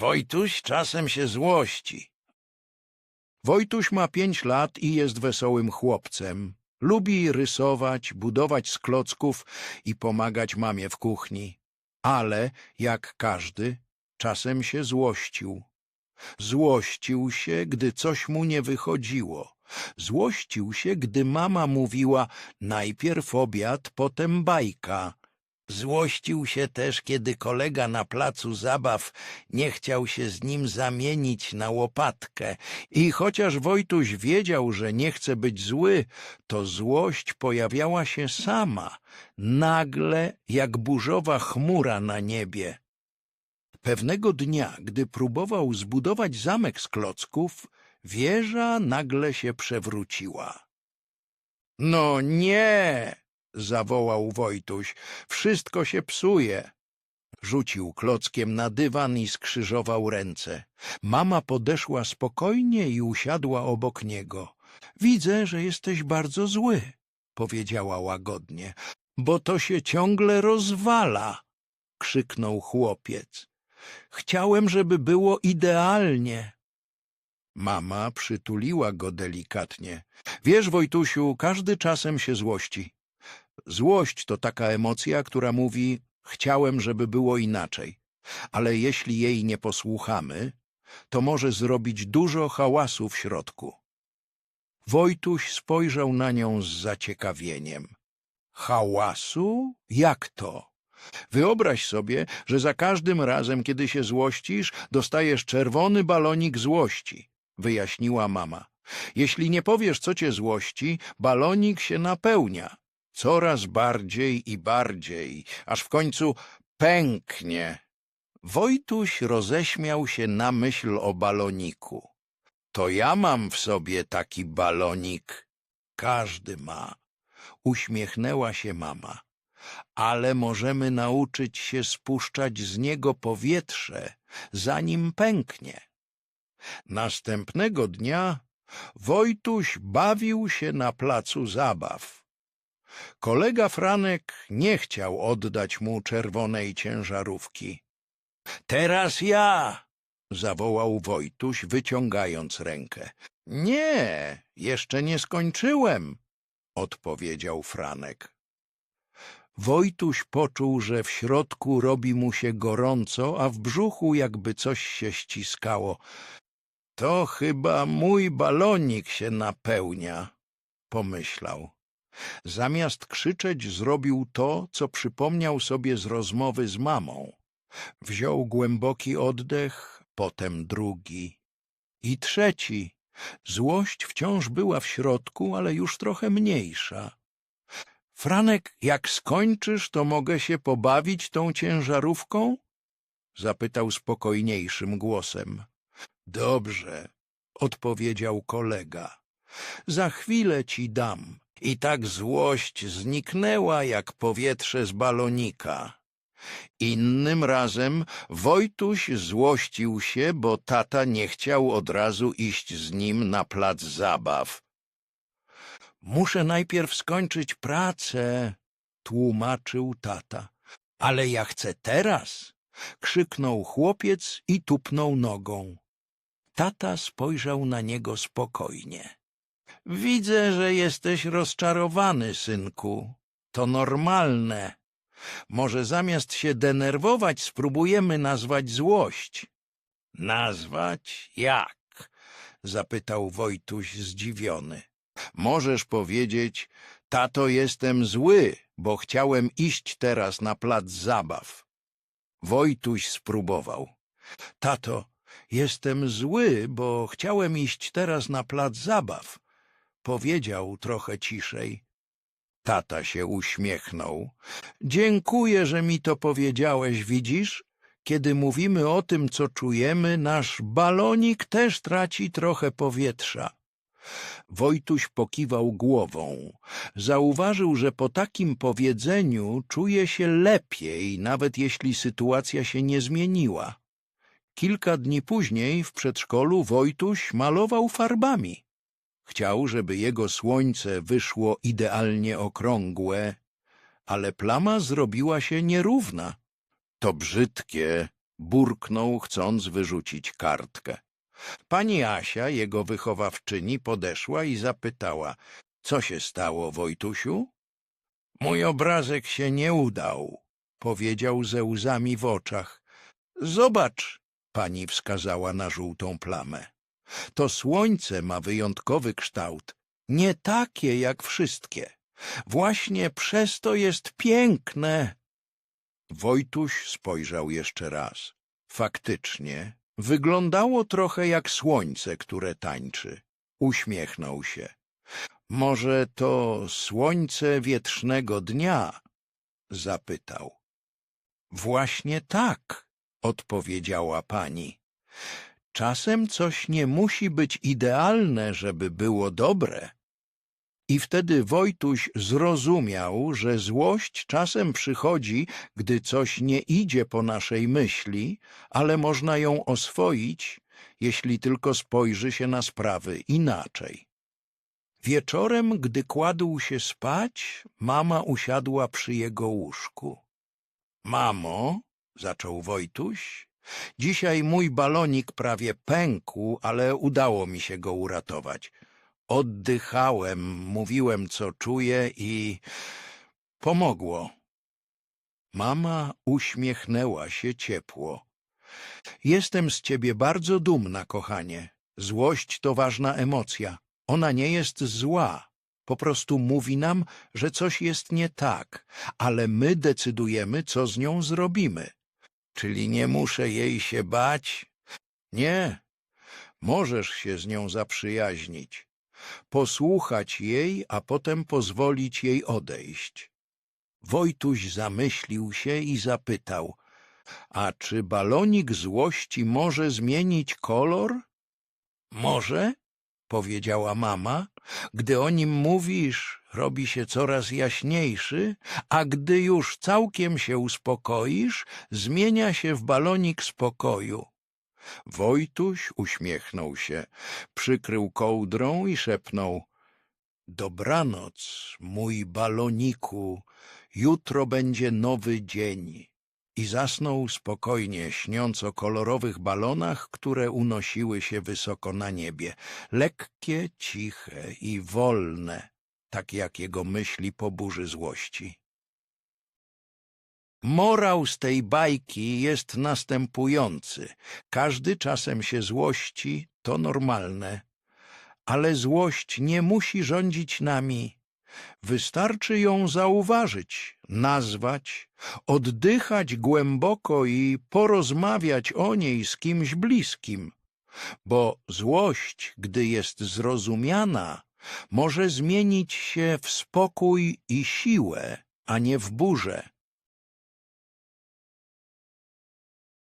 Wojtuś czasem się złości. Wojtuś ma pięć lat i jest wesołym chłopcem. Lubi rysować, budować z klocków i pomagać mamie w kuchni. Ale, jak każdy, czasem się złościł. Złościł się, gdy coś mu nie wychodziło. Złościł się, gdy mama mówiła najpierw obiad, potem bajka. Złościł się też, kiedy kolega na placu zabaw nie chciał się z nim zamienić na łopatkę. I chociaż Wojtuś wiedział, że nie chce być zły, to złość pojawiała się sama, nagle jak burzowa chmura na niebie. Pewnego dnia, gdy próbował zbudować zamek z klocków, wieża nagle się przewróciła. No nie! Zawołał Wojtuś. Wszystko się psuje. Rzucił klockiem na dywan i skrzyżował ręce. Mama podeszła spokojnie i usiadła obok niego. Widzę, że jesteś bardzo zły, powiedziała łagodnie, bo to się ciągle rozwala, krzyknął chłopiec. Chciałem, żeby było idealnie. Mama przytuliła go delikatnie. Wiesz, Wojtusiu, każdy czasem się złości. Złość to taka emocja, która mówi chciałem, żeby było inaczej. Ale jeśli jej nie posłuchamy, to może zrobić dużo hałasu w środku. Wojtuś spojrzał na nią z zaciekawieniem. Hałasu? Jak to? Wyobraź sobie, że za każdym razem, kiedy się złościsz, dostajesz czerwony balonik złości, wyjaśniła mama. Jeśli nie powiesz, co cię złości, balonik się napełnia. Coraz bardziej i bardziej, aż w końcu pęknie. Wojtuś roześmiał się na myśl o baloniku. To ja mam w sobie taki balonik. Każdy ma. Uśmiechnęła się mama. Ale możemy nauczyć się spuszczać z niego powietrze, zanim pęknie. Następnego dnia Wojtuś bawił się na placu zabaw. Kolega Franek nie chciał oddać mu czerwonej ciężarówki. Teraz ja! zawołał Wojtuś, wyciągając rękę. Nie, jeszcze nie skończyłem, odpowiedział Franek. Wojtuś poczuł, że w środku robi mu się gorąco, a w brzuchu jakby coś się ściskało. To chyba mój balonik się napełnia, pomyślał. Zamiast krzyczeć, zrobił to, co przypomniał sobie z rozmowy z mamą. Wziął głęboki oddech, potem drugi i trzeci. Złość wciąż była w środku, ale już trochę mniejsza. Franek, jak skończysz, to mogę się pobawić tą ciężarówką? Zapytał spokojniejszym głosem. Dobrze, odpowiedział kolega. Za chwilę ci dam. I tak złość zniknęła jak powietrze z balonika. Innym razem Wojtuś złościł się, bo tata nie chciał od razu iść z nim na plac zabaw. Muszę najpierw skończyć pracę, tłumaczył tata. Ale ja chcę teraz, krzyknął chłopiec i tupnął nogą. Tata spojrzał na niego spokojnie. Widzę, że jesteś rozczarowany, synku. To normalne. Może zamiast się denerwować, spróbujemy nazwać złość. Nazwać? Jak? zapytał Wojtuś zdziwiony. Możesz powiedzieć, tato, jestem zły, bo chciałem iść teraz na plac zabaw. Wojtuś spróbował. Tato, jestem zły, bo chciałem iść teraz na plac zabaw. Powiedział trochę ciszej. Tata się uśmiechnął. Dziękuję, że mi to powiedziałeś, widzisz? Kiedy mówimy o tym, co czujemy, nasz balonik też traci trochę powietrza. Wojtuś pokiwał głową. Zauważył, że po takim powiedzeniu czuje się lepiej, nawet jeśli sytuacja się nie zmieniła. Kilka dni później w przedszkolu Wojtuś malował farbami. Chciał, żeby jego słońce wyszło idealnie okrągłe, ale plama zrobiła się nierówna. To brzydkie, burknął, chcąc wyrzucić kartkę. Pani Asia, jego wychowawczyni, podeszła i zapytała, co się stało, Wojtusiu? Mój obrazek się nie udał, powiedział ze łzami w oczach. Zobacz, pani wskazała na żółtą plamę. To słońce ma wyjątkowy kształt, nie takie jak wszystkie. Właśnie przez to jest piękne. Wojtuś spojrzał jeszcze raz. Faktycznie, wyglądało trochę jak słońce, które tańczy. Uśmiechnął się. Może to słońce wietrznego dnia? Zapytał. Właśnie tak, odpowiedziała pani. Czasem coś nie musi być idealne, żeby było dobre. I wtedy Wojtuś zrozumiał, że złość czasem przychodzi, gdy coś nie idzie po naszej myśli, ale można ją oswoić, jeśli tylko spojrzy się na sprawy inaczej. Wieczorem, gdy kładł się spać, mama usiadła przy jego łóżku. — Mamo — zaczął Wojtuś — dzisiaj mój balonik prawie pękł, ale udało mi się go uratować. Oddychałem, mówiłem, co czuję i pomogło. Mama uśmiechnęła się ciepło. Jestem z ciebie bardzo dumna, kochanie. Złość to ważna emocja. Ona nie jest zła. Po prostu mówi nam, że coś jest nie tak, ale my decydujemy, co z nią zrobimy. Czyli nie muszę jej się bać? Nie. Możesz się z nią zaprzyjaźnić posłuchać jej, a potem pozwolić jej odejść. Wojtuś zamyślił się i zapytał, a czy balonik złości może zmienić kolor? Może, powiedziała mama, gdy o nim mówisz, robi się coraz jaśniejszy, a gdy już całkiem się uspokoisz, zmienia się w balonik spokoju. Wojtuś uśmiechnął się, przykrył kołdrą i szepnął — Dobranoc, mój baloniku, jutro będzie nowy dzień. I zasnął spokojnie, śniąc o kolorowych balonach, które unosiły się wysoko na niebie, lekkie, ciche i wolne, tak jak jego myśli po burzy złości. Morał z tej bajki jest następujący. Każdy czasem się złości, to normalne. Ale złość nie musi rządzić nami. Wystarczy ją zauważyć, nazwać, oddychać głęboko i porozmawiać o niej z kimś bliskim. Bo złość, gdy jest zrozumiana, może zmienić się w spokój i siłę, a nie w burzę.